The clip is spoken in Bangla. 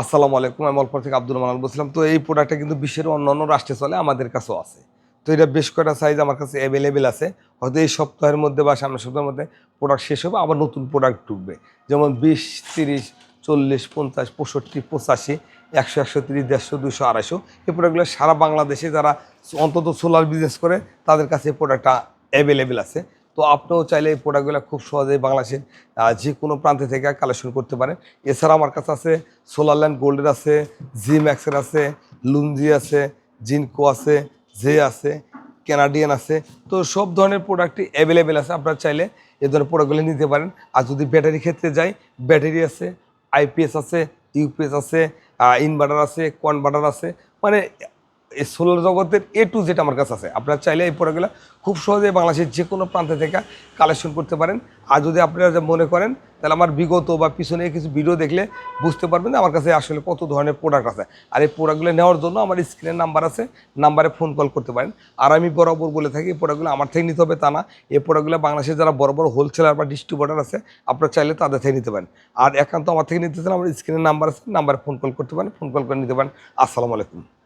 আসসালামু আলাইকুম, আমি অল্প থেকে আব্দুল মানাল বলছিলাম। তো এই প্রোডাক্টটা কিন্তু বিশ্বের অন্যান্য রাষ্ট্রে চলে, আমাদের কাছেও আছে। তো এটা বেশ কয়টা সাইজ আমার কাছে অ্যাভেলেবেল আছে। হয়তো এই সপ্তাহের মধ্যে বা সামনের সপ্তাহের মধ্যে প্রোডাক্ট শেষ হবে, আবার নতুন প্রোডাক্ট ঢুকবে। যেমন বিশ, তিরিশ, চল্লিশ, পঞ্চাশ, পঁয়ষট্টি, পঁচাশি, একশো একশো তিরিশ, দেড়শো দুশো আড়াইশো। এই প্রোডাক্টগুলো সারা বাংলাদেশে যারা অন্তত সোলার বিজনেস করে, তাদের কাছে এই প্রোডাক্টটা অ্যাভেলেবেল আছে। তো আপনিও চাইলে এই প্রোডাক্টগুলো খুব সহজেই বাংলাদেশের যে কোনো প্রান্তে থেকে কালেকশন করতে পারেন। এছাড়া আমার কাছে আছে সোলার ল্যান্ড গোল্ডের আছে জি ম্যাক্সের আছে লুঞ্জি আছে জিনকো আছে জে আছে ক্যানাডিয়ান আছে। তো সব ধরনের প্রোডাক্টই অ্যাভেলেবেল আছে, আপনারা চাইলে এ ধরনের প্রোডাক্টগুলো নিতে পারেন। আর যদি ব্যাটারি ক্ষেত্রে যাই, ব্যাটারি আছে আইপিএস আছে ইউপিএস আছে ইনভার্টার আছে কনভার্টার আছে মানে এই সোলার জগতের এ টু জেড আমার কাছে আছে। আপনারা চাইলে এই প্রোডাক্টগুলো খুব সহজে বাংলাদেশের যে কোনো প্রান্ত থেকে কালেকশন করতে পারেন। আর যদি আপনারা যা মনে করেন, তাহলে আমার বিগত বা পিছনে কিছু ভিডিও দেখলে বুঝতে পারবেন আমার কাছে আসলে কত ধরনের প্রোডাক্ট আছে। আর এই প্রোডাক্টগুলো নেওয়ার জন্য আমার স্ক্রিনের নাম্বার আছে নাম্বারে ফোন কল করতে পারেন। আর আমি বরাবর বলে থাকি, এই প্রোডাক্টগুলো আমার থেকে নিতে হবে তা না। এই প্রোডাক্টগুলো বাংলাদেশে যারা বড় বড় হোলসেলার বা ডিস্ট্রিবিউটার আছে, আপনারা চাইলে তাদের থেকে নিতে পারেন। আর একান্ত আমার থেকে নিতে চান আমার স্ক্রিনের নাম্বার আছে নাম্বারে ফোন কল করতে পারেন ফোন কল করে নিতে পারেন। আসসালামু আলাইকুম।